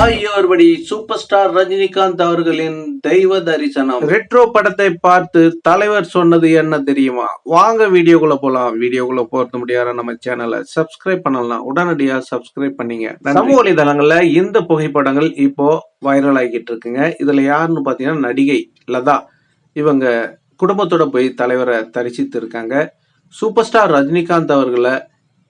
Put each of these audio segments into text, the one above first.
ஆகியோர்படி super star Rajinikanth அவர்களின் தெய்வ தரிசனம். ரெட்ரோ படத்தை பார்த்து தலைவர் சொன்னது என்ன தெரியுமா? வாங்க வீடியோக்குள்ள போலாம். வீடியோக்குள்ள போறது முடியாத நம்ம சேனலை சப்ஸ்கிரைப் பண்ணலாம். உடனடியா சப்ஸ்கிரைப் பண்ணீங்க. சமூக வலைதளங்கள்ல இந்த புகைப்படங்கள் இப்போ வைரல் ஆகிட்டு இருக்குங்க. இதுல யாருன்னு பாத்தீங்கன்னா நடிகை லதா. இவங்க குடும்பத்தோட போய் தலைவரை தரிசித்து இருக்காங்க சூப்பர் ஸ்டார் ரஜினிகாந்த் அவர்களை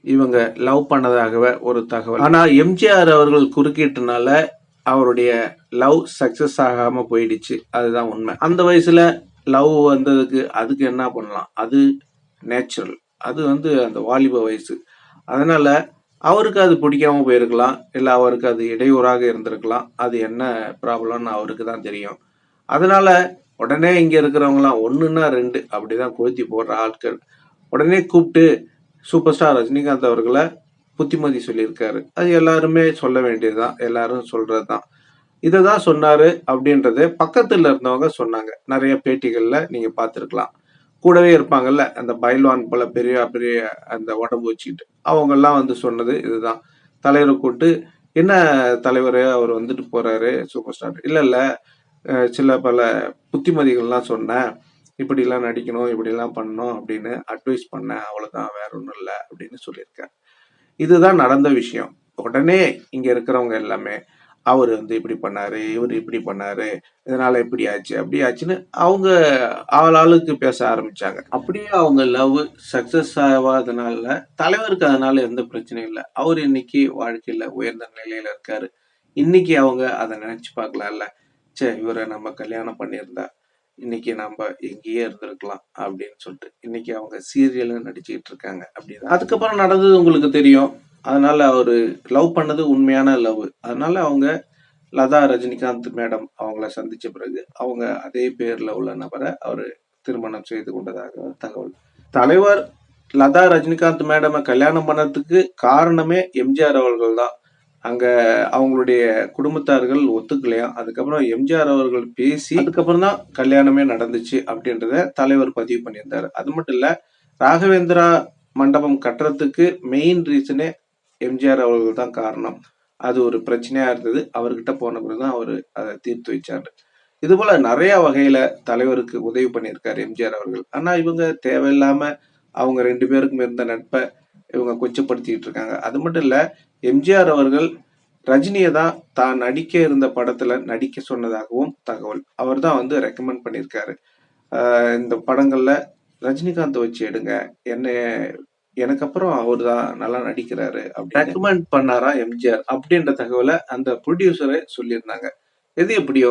இவங்க லவ் பண்ணதாகவே ஒரு தகவல். ஆனால் எம்ஜிஆர் அவர்கள் குறுக்கிட்டனால அவருடைய லவ் சக்சஸ் ஆகாம போயிடுச்சு. அதுதான் உண்மை. அந்த வயசுல லவ் வந்ததுக்கு அதுக்கு என்ன பண்ணலாம்? அது நேச்சுரல். அது வந்து அந்த வாலிப வயசு. அதனால அவருக்கு அது பிடிக்காம போயிருக்கலாம். இல்லை அவருக்கு அது இடையூறாக இருந்திருக்கலாம். அது என்ன ப்ராப்ளம்னு அவருக்கு தான் தெரியும். அதனால உடனே இங்கே இருக்கிறவங்களாம் ஒன்றுன்னா ரெண்டு. அப்படிதான் கொளுத்தி போடுற ஆட்கள். உடனே கூப்பிட்டு சூப்பர் ஸ்டார் ரஜினிகாந்த் அவர்களை புத்திமதி சொல்லியிருக்காரு. அது எல்லாருமே சொல்ல வேண்டியதுதான். எல்லாரும் சொல்றதுதான். இதை தான் சொன்னாரு அப்படின்றது பக்கத்தில் இருந்தவங்க சொன்னாங்க. நிறைய பேட்டிகளில் நீங்கள் பார்த்துருக்கலாம். கூடவே இருப்பாங்கல்ல அந்த பைல்வான் போல பெரிய பெரிய அந்த உடம்பு வச்சுக்கிட்டு. அவங்கெல்லாம் வந்து சொன்னது இதுதான். தலைவரை கூப்பிட்டு என்ன தலைவர்? அவர் வந்துட்டு போறாரு சூப்பர் ஸ்டார். இல்லை இல்லை சில பல புத்திமதிகள்லாம் சொன்னேன். இப்படிலாம் நடிக்கணும் இப்படிலாம் பண்ணணும் அப்படின்னு அட்வைஸ் பண்ணேன் அவ்வளோதான் வேற ஒன்றும் இல்லை அப்படின்னு சொல்லியிருக்காரு. இதுதான் நடந்த விஷயம். உடனே இங்கே இருக்கிறவங்க எல்லாமே அவர் வந்து இப்படி பண்ணாரு இவர் இப்படி பண்ணாரு இதனால இப்படி ஆச்சு அப்படி ஆச்சுன்னு அவங்க ஆள் ஆளுக்கு பேச ஆரம்பிச்சாங்க. அப்படியே அவங்க லவ் சக்சஸ் ஆகாதனால தலைவருக்கு அதனால எந்த பிரச்சனையும் இல்லை. அவர் இன்னைக்கு வாழ்க்கையில உயர்ந்த நிலையில இருக்காரு. இன்னைக்கு அவங்க அதை நினைச்சு பார்க்கலாம்ல. சே இவரை நம்ம கல்யாணம் பண்ணியிருந்தா இன்னைக்கு நம்ம எங்கேயே இருந்திருக்கலாம் அப்படின்னு சொல்லிட்டு இன்னைக்கு அவங்க சீரியல் நடிச்சுக்கிட்டு இருக்காங்க அப்படின்னு. அதுக்கப்புறம் நடந்தது உங்களுக்கு தெரியும். அதனால அவரு லவ் பண்ணது உண்மையான லவ் அதனால அவங்க லதா ரஜினிகாந்த் மேடம் அவங்கள சந்திச்ச பிறகு அவங்க அதே பேர்ல உள்ள நபரை அவரு திருமணம் செய்து கொண்டதாக தகவல். தலைவர் லதா ரஜினிகாந்த் மேடமை கல்யாணம் பண்ணதுக்கு காரணமே எம்ஜிஆர் அவர்கள் தான் அங்கே அவங்களுடைய குடும்பத்தார்கள் ஒத்துக்கலையா? அதுக்கப்புறம் எம்ஜிஆர் அவர்கள் பேசி அதுக்கப்புறம் தான் கல்யாணமே நடந்துச்சு அப்படின்றத தலைவர் பதிவு பண்ணியிருந்தார். அது மட்டும் இல்லை ராகவேந்திரா மண்டபம் கட்டுறதுக்கு மெயின் ரீசனே எம்ஜிஆர் அவர்கள் தான் காரணம். அது ஒரு பிரச்சனையாக இருந்தது. அவர்கிட்ட போன பிறகுதான் அவர் அதை தீர்த்து வச்சார். இது போல நிறைய வகையில தலைவருக்கு உதவி பண்ணியிருக்காரு எம்ஜிஆர் அவர்கள். ஆனா இவங்க தேவையில்லாம அவங்க ரெண்டு பேருக்கும் இருந்த நட்பை இவங்க கொச்சப்படுத்திக்கிட்டு இருக்காங்க. அது மட்டும் இல்லை எம்ஜிஆர் அவர்கள் ரஜினியை தான் தான் நடிக்க இருந்த படத்துல நடிக்க சொன்னதாகவும் தகவல். அவர் தான் வந்து ரெக்கமெண்ட் பண்ணியிருக்காரு. இந்த படங்கள்ல ரஜினிகாந்த் வச்சு எடுங்க. என்ன எனக்கு அப்புறம் அவர் தான் நல்லா நடிக்கிறாரு அப்படி ரெக்கமெண்ட் பண்ணாரா எம்ஜிஆர் அப்படின்ற தகவலை அந்த ப்ரொடியூசரே சொல்லியிருந்தாங்க. எது எப்படியோ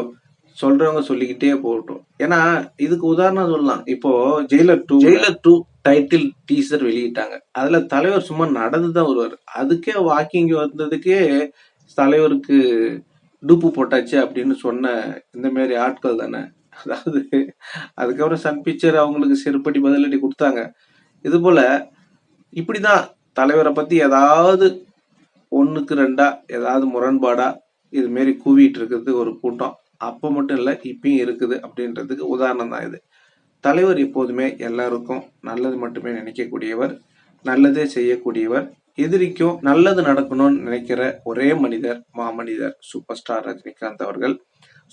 சொல்றவங்க சொல்லிக்கிட்டே போகட்டும். ஏன்னா இதுக்கு உதாரணம் சொல்லலாம். இப்போ Jailer two Jailer two title teaser வெளியிட்டாங்க. அதுல தலைவர் சும்மா நடந்து தான் வருவார். அதுக்கே வாக்கிங் வந்ததுக்கே தலைவருக்கு டூப்பு போட்டாச்சு அப்படின்னு சொன்ன இந்த மாதிரி ஆட்கள் தானே. அதாவது அதுக்கப்புறம் சன் பிக்சர் அவங்களுக்கு செருப்படி பதிலடி கொடுத்தாங்க. இது போல இப்படிதான் தலைவரை பத்தி ஏதாவது ஒண்ணுக்கு ரெண்டா ஏதாவது முரண்பாடா இது மாரி கூவிட்டு இருக்கிறது ஒரு கூட்டம். அப்போ மட்டும் இல்லை இப்பயும் இருக்குது அப்படின்றதுக்கு உதாரணம் தான் இது. தலைவர் எப்போதுமே எல்லாருக்கும் நல்லது மட்டுமே நினைக்கக்கூடியவர் நல்லதே செய்யக்கூடியவர் எதிரிக்கும் நல்லது நடக்கணும்னு நினைக்கிற ஒரே மனிதர் மாமனிதர் சூப்பர் ஸ்டார் ரஜினிகாந்த் அவர்கள்.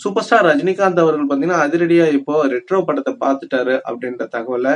சூப்பர் ஸ்டார் ரஜினிகாந்த் அவர்கள் பார்த்தீங்கன்னா அதிரடியாக இப்போ ரெட்ரோ படத்தை பார்த்துட்டாரு அப்படின்ற தகவலை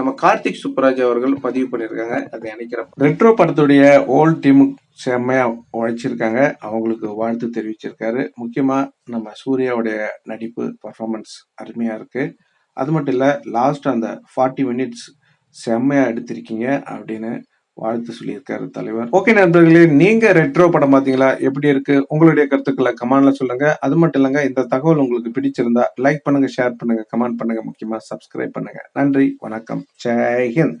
நம்ம கார்த்திக் சுப்ராஜ் அவர்கள் பதிவு பண்ணியிருக்காங்க. அதை நினைக்கிறோம் ரெட்ரோ படத்துடைய ஓல்ட் டீம் செம்மையா உழைச்சிருக்காங்க. அவங்களுக்கு வாழ்த்து தெரிவிச்சிருக்காரு. முக்கியமா நம்ம சூர்யாவுடைய நடிப்பு பர்ஃபார்மன்ஸ் அருமையா இருக்கு. அது மட்டும் இல்ல லாஸ்ட் அந்த ஃபார்ட்டி மினிட்ஸ் செம்மையா எடுத்திருக்கீங்க அப்படின்னு வாழ்த்து சொல்லியிருக்காரு தலைவர். ஓகே நண்பர்களே நீங்க ரெட்ரோ படம் பாத்தீங்களா எப்படி இருக்கு? உங்களுடைய கருத்துக்களை கமெண்ட்ல சொல்லுங்க. அது மட்டும் இல்லங்க இந்த தகவல் உங்களுக்கு பிடிச்சிருந்தா லைக் பண்ணுங்க ஷேர் பண்ணுங்க கமெண்ட் பண்ணுங்க முக்கியமா சப்ஸ்கிரைப் பண்ணுங்க. நன்றி வணக்கம். ஜெய்ஹிந்த்